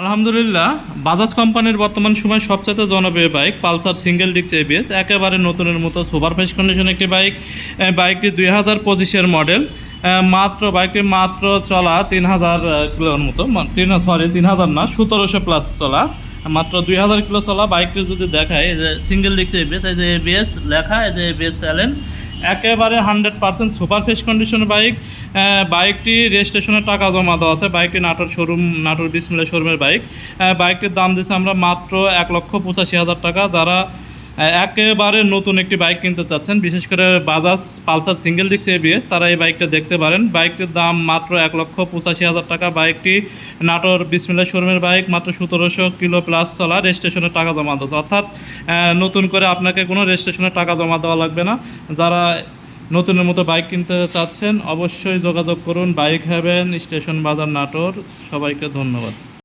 আলহামদুলিল্লাহ বাজাজ কোম্পানির বর্তমান সময় সবচেয়ে জনপ্রিয় বাইক পালসার সিঙ্গেল ডিক্স এবিএস একেবারে নতুনের মতো সুপার ফ্রেশ কন্ডিশন একটি বাইক বাইকটি দুই হাজার পঁচিশের মডেল মাত্র বাইকটি মাত্র চলা তিন হাজার কিলোর মতো তিন সরি তিন হাজার না, সতেরোশো প্লাস চলা, মাত্র দুই হাজার কিলো চলা বাইকটি যদি দেখায় যে সিঙ্গেল ডিক্স এবিএস এই যে এবিএস লেখা, এই যে এবিএস চ্যালেন একেবারে হান্ড্রেড পার্সেন্ট সুপার ফ্রেশ কন্ডিশনের বাইক। বাইকটি রেজিস্ট্রেশনের টাকা জমা দেওয়া আছে। বাইকটি নাটোর শোরুম, নাটোর বিসমিল্লা শোরুমের বাইক। বাইকটির দাম দিয়েছে আমরা মাত্র এক লক্ষ পঁচাশি হাজার টাকা। যারা একেবারে নতুন একটি বাইক কিনতে চাচ্ছেন। বিশেষ করে বাজাজ পালসার সিঙ্গেল ডিক্স এবিএস তারা এই বাইকটা দেখতে পারেন। বাইকটির দাম মাত্র এক লক্ষ পঁচাশি হাজার টাকা। বাইকটি নাটোর বিসমিল্লা শোরুমের বাইক, মাত্র সতেরোশো কিলো প্লাস চলা, রেজিস্ট্রেশনের টাকা জমা দেওয়া অর্থাৎ নতুন করে আপনাকে কোনো রেজিস্ট্রেশনের টাকা জমা দেওয়া লাগবে না। যারা নতুনের মতো বাইক কিনতে চাচ্ছেন, অবশ্যই যোগাযোগ করুন। বাইক হ্যাভেন স্টেশন বাজার নাটোর। সবাইকে ধন্যবাদ।